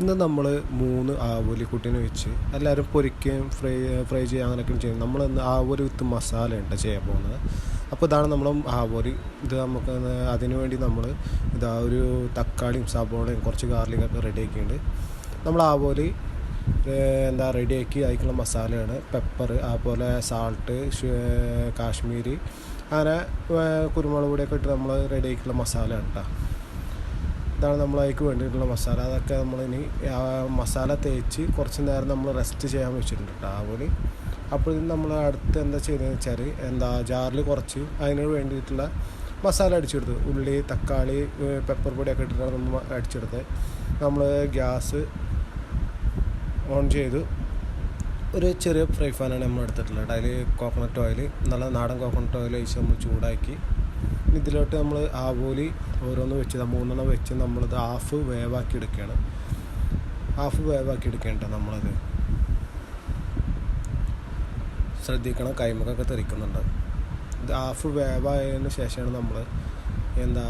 ഇന്ന് നമ്മൾ മൂന്ന് ആവോലി കുട്ടീനെ വെച്ച് എല്ലാവരും പൊരിക്കുകയും ഫ്രൈ ഫ്രൈ ചെയ്യുക അങ്ങനെയൊക്കെ ചെയ്യും നമ്മൾ ഇന്ന് ആവോലി വിത്ത് മസാല ഉണ്ട് ചെയ്യാൻ പോകുന്നത്. അപ്പോൾ ഇതാണ് നമ്മൾ ആവോലി. ഇത് നമുക്ക് അതിനുവേണ്ടി നമ്മൾ ഇതാ ഒരു തക്കാളിയും സബോളയും കുറച്ച് ഗാർലിക്കൊക്കെ റെഡി ആക്കിയിട്ടുണ്ട് നമ്മൾ ആവോലി എന്താ റെഡിയാക്കി അതിക്കുള്ള മസാലയാണ്. പെപ്പർ അതുപോലെ സാൾട്ട് കാശ്മീരി അങ്ങനെ കുരുമുളക് പൊടിയൊക്കെ ഇട്ട് നമ്മൾ റെഡിയാക്കിയുള്ള മസാലയാണ് കേട്ടോ ഇതാണ് നമ്മൾ അതിലേക്ക് വേണ്ടിയിട്ടുള്ള മസാല. അതൊക്കെ നമ്മളിനി മസാല തേച്ച് കുറച്ച് നേരം നമ്മൾ റെസ്റ്റ് ചെയ്യാൻ വെച്ചിട്ടുണ്ട് അതുപോലെ അപ്പോൾ നമ്മൾ അടുത്ത് എന്താ ചെയ്തതെന്ന് വെച്ചാൽ എന്താ ജാറിൽ കുറച്ച് അതിന് വേണ്ടിയിട്ടുള്ള മസാല അടിച്ചെടുത്ത് ഉള്ളി തക്കാളി പെപ്പർ പൊടിയൊക്കെ ഇട്ടിട്ടാണ് നമ്മൾ അടിച്ചെടുത്തത് നമ്മൾ ഗ്യാസ് ഓൺ ചെയ്തു ഒരു ചെറിയ ഫ്രൈ ഫാനാണ് നമ്മൾ എടുത്തിട്ടുള്ളത്. അതിൽ കോക്കനട്ട് ഓയിൽ നല്ല നാടൻ കോക്കനട്ട് ഓയിൽ ഒഴിച്ച് നമ്മൾ ചൂടാക്കി ഇതിലോട്ട് നമ്മൾ ആവോലി ഓരോന്ന് വെച്ച് മൂന്നെണ്ണം വെച്ച് നമ്മളിത് ഹാഫ് വേവാക്കി എടുക്കുകയാണ്. ഹാഫ് വേവാക്കി എടുക്കേണ്ട നമ്മളത്. ശ്രദ്ധിക്കണം കൈമക്കൊക്കെ തെറിക്കുന്നുണ്ട്. ഇത് ഹാഫ് വേവായതിന് ശേഷമാണ് നമ്മൾ എന്താ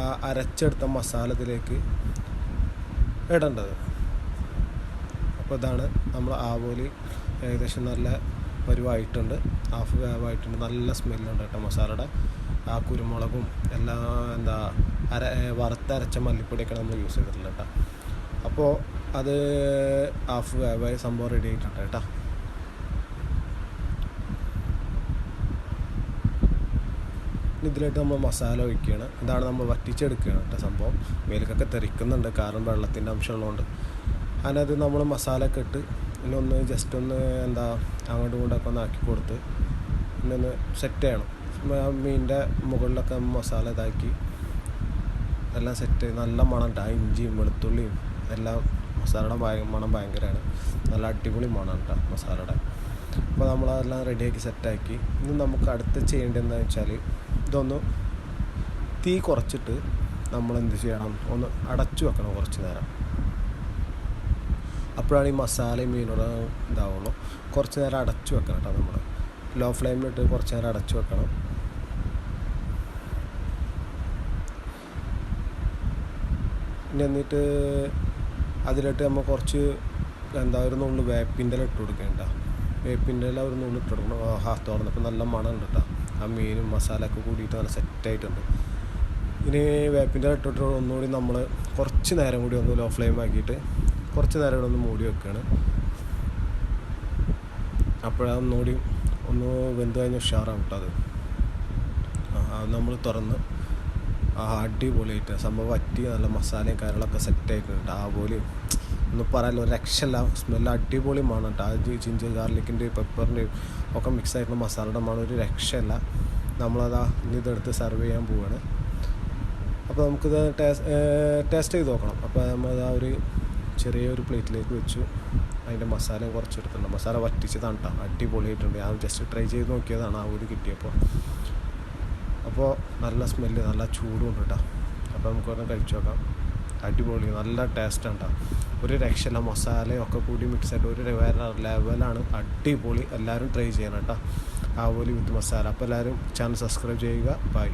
ആ അരച്ചെടുത്ത മസാല ഇതിലേക്ക് ഇടേണ്ടത്. അപ്പോൾ ഇതാണ് നമ്മൾ ആവോലി ഏകദേശം നല്ല പരുവായിട്ടുണ്ട് ഹാഫ് വേവായിട്ടുണ്ട്. നല്ല സ്മെല്ലുണ്ട് കേട്ടോ മസാലയുടെ. ആ കുരുമുളകും എല്ലാ എന്താ അര വറുത്തരച്ച മല്ലിപ്പൊടിയൊക്കെ നമ്മൾ യൂസ് ചെയ്തിട്ടുള്ളത് കേട്ടോ അപ്പോൾ അത് ഹാഫ് വേവായ സംഭവം റെഡി ആയിട്ടുണ്ട് കേട്ടോ ഇതിലായിട്ട് നമ്മൾ മസാല ഒഴിക്കുകയാണ്. ഇതാണ് നമ്മൾ വറ്റിച്ചെടുക്കുകയാണ് കേട്ടോ സംഭവം. വേലക്കൊക്കെ തെറിക്കുന്നുണ്ട്. കാരണം വെള്ളത്തിന്റെ അംശമുള്ളതുകൊണ്ട്. അതിനകത്ത് നമ്മൾ മസാല ഒക്കെ ഇട്ട് പിന്നെ ഒന്ന് ജസ്റ്റ് ഒന്ന് എന്താ അങ്ങോട്ടും ഇങ്ങോട്ടൊക്കെ ഒന്ന് ആക്കി കൊടുത്ത് പിന്നെ ഒന്ന് സെറ്റ് ചെയ്യണം. മീനിന്റെ മുകളിലൊക്കെ മസാല ഇതാക്കി. എല്ലാം സെറ്റ് നല്ല മണം കേട്ടോ ഇഞ്ചിയും വെളുത്തുള്ളിയും എല്ലാം മസാലയുടെ ഭയ മണം ഭയങ്കരമാണ് നല്ല അടിപൊളി മണം കേട്ടോ മസാലയുടെ. അപ്പോൾ നമ്മളതെല്ലാം റെഡിയാക്കി സെറ്റാക്കി ഇനി നമുക്ക് അടുത്ത് ചെയ്യേണ്ടതെന്ന് വെച്ചാൽ ഇതൊന്ന് തീ കുറച്ചിട്ട് നമ്മൾ എന്ത് ചെയ്യണം? ഒന്ന് അടച്ചു വെക്കണം കുറച്ച് നേരം. അപ്പോഴാണ് ഈ മസാലയും മീനോട് ഇതാവുള്ളൂ. കുറച്ച് നേരം അടച്ചു വെക്കണം കേട്ടോ നമ്മൾ ലോ ഫ്ലെയിമിലിട്ട് കുറച്ച് നേരം അടച്ചു വെക്കണം. പിന്നെ എന്നിട്ട് അതിലിട്ട് നമ്മൾ കുറച്ച് എന്താ ഒരു നുള്ളു വേപ്പിന്റെ ഇല ഇട്ട് കൊടുക്കേണ്ട വേപ്പിന്റെ ഇല ഒരു നുള്ളു ഇട്ട് കൊടുക്കണം. ആഹാ തുറന്നപ്പോൾ നല്ല മണം ഉണ്ട് കേട്ടോ. ആ മീനും മസാല ഒക്കെ കൂടിയിട്ട് നല്ല സെറ്റായിട്ടുണ്ട് ഇനി വേപ്പിന്റെ ഇല ഇട്ടിട്ട് ഒന്നുകൂടി നമ്മൾ കുറച്ച് നേരം കൂടി ഒന്ന് ലോ ഫ്ലെയിം ആക്കിയിട്ട് കുറച്ച് നേരം കൂടി ഒന്ന് മൂടി വെക്കുകയാണ് അപ്പോഴൊന്നുകൂടി ഒന്ന് വെന്ത് കഴിഞ്ഞ് ഉഷാറാണ് കേട്ടോ അത് നമ്മൾ തുറന്ന് അടിപൊളിയായിട്ട് സംഭവം വറ്റി നല്ല മസാലയും കാര്യങ്ങളൊക്കെ സെറ്റായിട്ടുണ്ട് ആ ഒന്ന് പറയാനില്ല ഒരു രക്ഷയില്ല. സ്മെല്ല് അടിപൊളി മണം കേട്ടോ. അത് ജിഞ്ചർ ഗാർലിക്കിന്റെയും പെപ്പറിന്റെയും ഒക്കെ മിക്സ് ആയിട്ടുള്ള മസാലയുടെ മണം ഒരു രക്ഷയല്ല. നമ്മളതാ ഇനി ഇതെടുത്ത് സെർവ് ചെയ്യാൻ പോവുകയാണ് അപ്പോൾ നമുക്കിത് ടേസ്റ്റ് ചെയ്ത് നോക്കണം. അപ്പോൾ നമ്മളത് ആ ഒരു ചെറിയൊരു പ്ലേറ്റിലേക്ക് വെച്ചു. അതിന്റെ മസാലയും കുറച്ചെടുത്തിട്ടുണ്ട്. മസാല വറ്റിച്ചതാണ് കേട്ടോ. അടിപൊളിയായിട്ടുണ്ട്. ഞാൻ ജസ്റ്റ് ട്രൈ ചെയ്ത് നോക്കിയതാണ് ആ ഒരു കിട്ടിയപ്പോൾ. അപ്പോൾ നല്ല സ്മെല്ല് നല്ല ചൂടും ഉണ്ട് കേട്ടോ അപ്പോൾ നമുക്കൊന്ന് കഴിച്ചു നോക്കാം. അടിപൊളി നല്ല ടേസ്റ്റാണ് കേട്ടോ ഒരു രക്ഷയില്ല മസാലയും ഒക്കെ കൂടി മിക്സ് ആയിട്ട് ഒരു വേറെ ലെവലാണ് അടിപൊളി. എല്ലാവരും ട്രൈ ചെയ്യണം കേട്ടോ ആ പോലെ വിത്ത് മസാല. അപ്പോൾ എല്ലാവരും ചാനൽ സബ്സ്ക്രൈബ് ചെയ്യുക. ബൈ